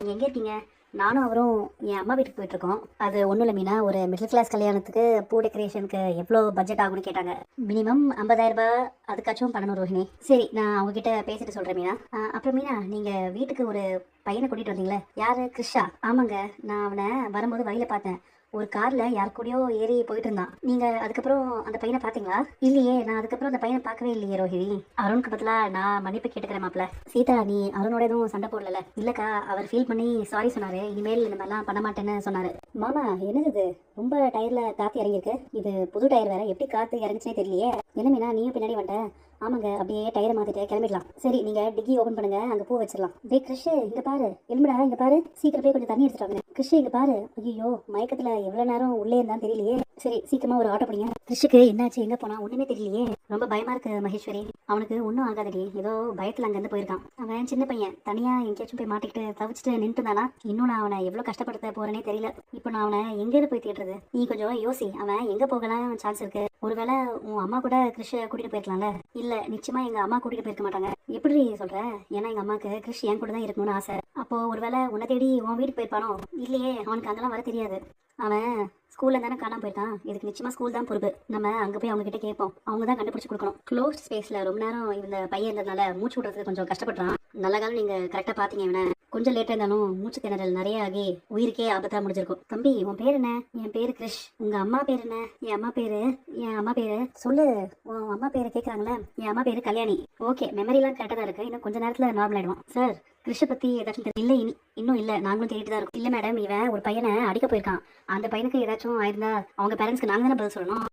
நீங்கள் எங்கே இருக்கீங்க? நானும் அவரும் என் அம்மா வீட்டுக்கு போயிட்டுருக்கோம். அது ஒன்றும் இல்லை மீனா ஒரு மிடில் கிளாஸ் கல்யாணத்துக்கு பூ டெக்கரேஷனுக்கு எவ்வளோ பட்ஜெட் ஆகும்னு கேட்டாங்க. மினிமம் ஐம்பதாயிரம் ரூபாய் அதுக்காச்சும் பண்ணணும் ரோஹிணி. சரி நான் அவங்ககிட்ட பேசிட்டு சொல்கிறேன் மீனா. அப்புறம் மீனா நீங்கள் வீட்டுக்கு ஒரு பையனை கூட்டிகிட்டு வந்தீங்களே? யார்? கிருஷா ஆமாங்க நான் அவனை வரும்போது வழியில் பார்த்தேன். ஒரு கார்ல யார் கூடயோ ஏறி போயிட்டு இருந்தான் நீங்க அதுக்கப்புறம் அந்த பையனை பாத்தீங்களா இல்லையே நான் அதுக்கப்புறம் அந்த பையனை பார்க்கவே இல்லையே ரோஹிணி. அருணுக்கு பதிலா நான் மன்னிப்பு கேட்டுக்கிறேன் மாப்ள சீதா நீ அருணோட எதுவும் சண்டை போடல இல்லக்கா அவர் ஃபீல் பண்ணி சாரி சொன்னாரு. இனிமேல் இந்த மாதிரிலாம் பண்ண மாட்டேன்னு சொன்னாரு. மாமா என்னது இது? ரொம்ப டயர்ல காத்து இறங்கியிருக்கு. இது புது டயர் வேற. எப்படி காத்து இறங்குச்சுனே தெரியலையே. என்ன மீனா நீயும் பின்னாடி வந்துட்ட? ஆமாங்க அப்படியே டயரை மாத்திட்டு கிளம்பிடலாம். சரி நீங்க டிக்கி ஓபன் பண்ணுங்க அங்க பூ வச்சிடலாம். டே கிருஷ் இங்க பாரு எலும்புடா இங்க பாரு? சீக்கிரம் போய் கொஞ்சம் தண்ணி எடுத்துட்டு வாங்க. கிருஷ் இங்க பாரு. ஐயோ மயக்கத்துல எவ்வளவு நேரம் உள்ளே இருந்தான் தெரியலையே. சரி சீக்கிரமா ஒரு ஆட்டோ பிடிங்க. கிருஷ்ணுக்கு என்னாச்சு எங்க போனா? ஒண்ணுமே தெரியலையே. ரொம்ப பயமா இருக்கு மகேஸ்வரி. அவனுக்கு ஒன்றும் ஆகாதடி. ஏதோ பயத்துல அங்கிருந்து போயிருக்கான். அவன் சின்ன பையன். தனியா எங்கேயாச்சும் போய் மாட்டிக்கிட்டு தவிச்சிட்டு நின்று தானா இன்னும் நான் அவனை எவ்வளவு கஷ்டப்படுத்த போறேனே தெரியல. இப்போ நான் அவனை எங்கேருந்து போய் தேடுறது? நீ கொஞ்சம் யோசி. அவன் எங்க போகலாம் சான்ஸ் இருக்கு. ஒருவேளை உன் அம்மா கூட கிருஷ கூட்டிட்டு போயிருக்கலாம்ல? இல்ல நிச்சயமா எங்க அம்மா கூட்டிட்டு போயிருக்க மாட்டாங்க. எப்படி சொல்ற? ஏன்னா எங்க அம்மாக்கு கிருஷ் என் கூட தான் இருக்கணும்னு ஆசை. அப்போ ஒருவேளை உன்னை தேடி உன் வீட்டுக்கு போயிருப்பானோ? இல்லையே அவனுக்கு அதெல்லாம் வர தெரியாது. அவன் ஸ்கூல்ல தானே காணாம போயிருக்கான் இதுக்கு நிச்சயமா ஸ்கூல் தான் பொறுப்பு. நம்ம அங்க போய் அவங்க கிட்ட கேட்போம். அவங்க தான் கண்டுபிடிச்சு கொடுக்கணும். க்ளோஸ் ஸ்பேஸ்ல ரொம்ப நேரம் இந்த பையன் இருந்ததுனால மூச்சு விடுறதுக்கு கொஞ்சம் கஷ்டப்படுறான். நல்ல காலம் நீங்க கரெக்டா பாத்தீங்க இவனை. கொஞ்சம் லேட்டா இருந்தாலும் மூச்சு திணறல் நிறைய ஆகி உயிருக்கே ஆபத்தா முடிஞ்சிருக்கும். தம்பி உன் பேர் என்ன? என் பேரு கிரிஷ். உங்க அம்மா பேர் என்ன? என் அம்மா பேரு? என் அம்மா பேரு? சொல்லு. உன் அம்மா பேரு கேக்குறாங்களே. என் அம்மா பேரு கல்யாணி. ஓகே மெமரிலாம் கரெக்டா தான் இருக்கு. இன்னும் கொஞ்ச நேரத்துல நார்மல் ஆயிடுவான். சார் கிறிஷ பத்தி ஏதாச்சும் இல்லை இனி இன்னும் இல்ல நாங்களும் தேடிட்டு தான் இருக்கோம். இல்ல மேடம் இவன் ஒரு பையனை அடிக்க போயிருக்கான். அந்த பையனுக்கு ஏதாச்சும் ஆயிருந்தா அவங்க பேரண்ட்ஸ்க்கு நாங்கள் தானே பதில் சொல்லணும்?